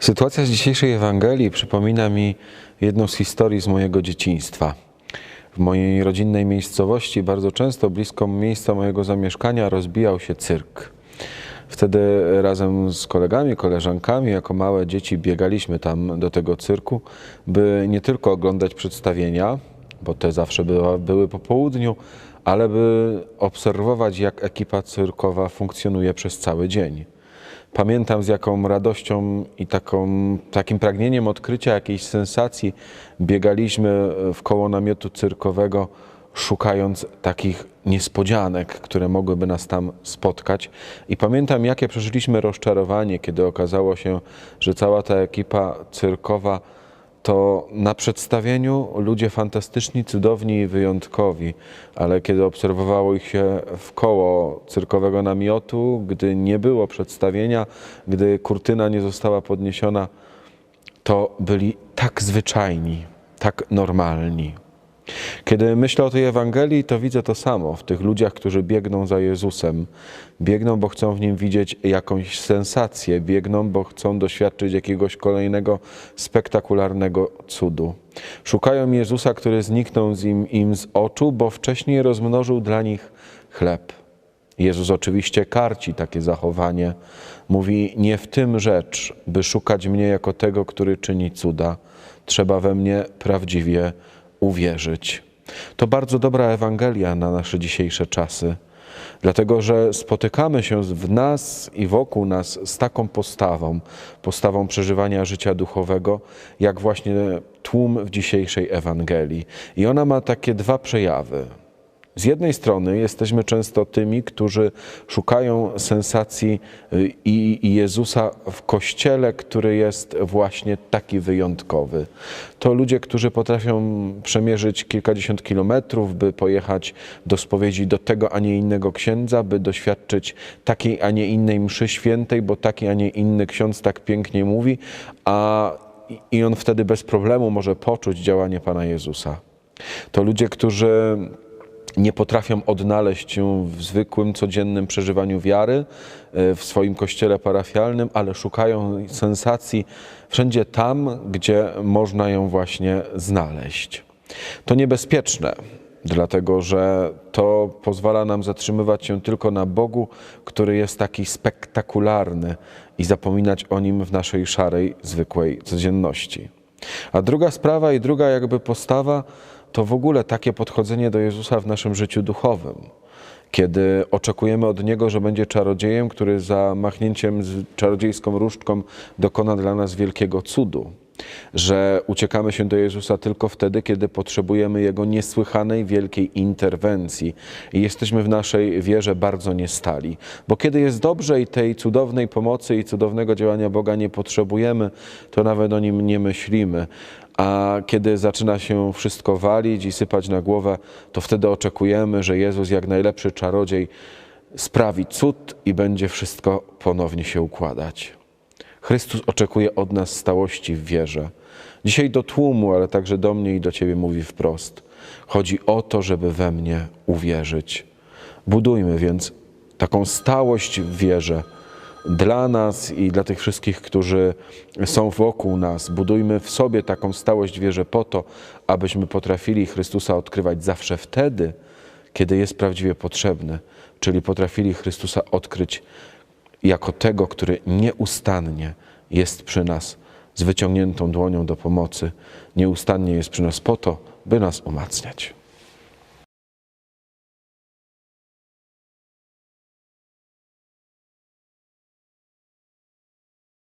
Sytuacja z dzisiejszej Ewangelii przypomina mi jedną z historii z mojego dzieciństwa. W mojej rodzinnej miejscowości bardzo często blisko miejsca mojego zamieszkania rozbijał się cyrk. Wtedy razem z kolegami, koleżankami, jako małe dzieci biegaliśmy tam do tego cyrku, by nie tylko oglądać przedstawienia, bo te zawsze była, były po południu, ale by obserwować, jak ekipa cyrkowa funkcjonuje przez cały dzień. Pamiętam z jaką radością i taką, takim pragnieniem odkrycia jakiejś sensacji biegaliśmy w koło namiotu cyrkowego, szukając takich niespodzianek, które mogłyby nas tam spotkać. I pamiętam, jakie przeżyliśmy rozczarowanie, kiedy okazało się, że cała ta ekipa cyrkowa to na przedstawieniu ludzie fantastyczni, cudowni i wyjątkowi, ale kiedy obserwowało ich się w koło cyrkowego namiotu, gdy nie było przedstawienia, gdy kurtyna nie została podniesiona, to byli tak zwyczajni, tak normalni. Kiedy myślę o tej Ewangelii, to widzę to samo w tych ludziach, którzy biegną za Jezusem. Biegną, bo chcą w nim widzieć jakąś sensację, biegną, bo chcą doświadczyć jakiegoś kolejnego spektakularnego cudu. Szukają Jezusa, który zniknął z im, im z oczu, bo wcześniej rozmnożył dla nich chleb. Jezus oczywiście karci takie zachowanie. Mówi: Nie w tym rzecz, by szukać mnie jako tego, który czyni cuda. Trzeba we mnie prawdziwie uwierzyć. To bardzo dobra Ewangelia na nasze dzisiejsze czasy, dlatego że spotykamy się w nas i wokół nas z taką postawą, postawą przeżywania życia duchowego, jak właśnie tłum w dzisiejszej Ewangelii. I ona ma takie dwa przejawy. Z jednej strony jesteśmy często tymi, którzy szukają sensacji y, i Jezusa w kościele, który jest właśnie taki wyjątkowy. To ludzie, którzy potrafią przemierzyć kilkadziesiąt kilometrów, by pojechać do spowiedzi do tego, a nie innego księdza, by doświadczyć takiej, a nie innej mszy świętej, bo taki, a nie inny ksiądz tak pięknie mówi, a i on wtedy bez problemu może poczuć działanie Pana Jezusa. To ludzie, którzy nie potrafią odnaleźć się w zwykłym, codziennym przeżywaniu wiary e, w swoim kościele parafialnym, ale szukają sensacji wszędzie tam, gdzie można ją właśnie znaleźć. To niebezpieczne, dlatego że to pozwala nam zatrzymywać się tylko na Bogu, który jest taki spektakularny i zapominać o nim w naszej szarej, zwykłej codzienności. A druga sprawa i druga jakby postawa to w ogóle takie podchodzenie do Jezusa w naszym życiu duchowym. Kiedy oczekujemy od Niego, że będzie czarodziejem, który za machnięciem z czarodziejską różdżką dokona dla nas wielkiego cudu. Że uciekamy się do Jezusa tylko wtedy, kiedy potrzebujemy Jego niesłychanej, wielkiej interwencji i jesteśmy w naszej wierze bardzo niestali. Bo kiedy jest dobrze i tej cudownej pomocy i cudownego działania Boga nie potrzebujemy, to nawet o Nim nie myślimy. A kiedy zaczyna się wszystko walić i sypać na głowę, to wtedy oczekujemy, że Jezus, jak najlepszy czarodziej, sprawi cud i będzie wszystko ponownie się układać. Chrystus oczekuje od nas stałości w wierze. Dzisiaj do tłumu, ale także do mnie i do Ciebie mówi wprost. Chodzi o to, żeby we mnie uwierzyć. Budujmy więc taką stałość w wierze dla nas i dla tych wszystkich, którzy są wokół nas. Budujmy w sobie taką stałość wierze po to, abyśmy potrafili Chrystusa odkrywać zawsze wtedy, kiedy jest prawdziwie potrzebny, czyli potrafili Chrystusa odkryć jako tego, który nieustannie jest przy nas z wyciągniętą dłonią do pomocy, nieustannie jest przy nas po to, by nas umacniać.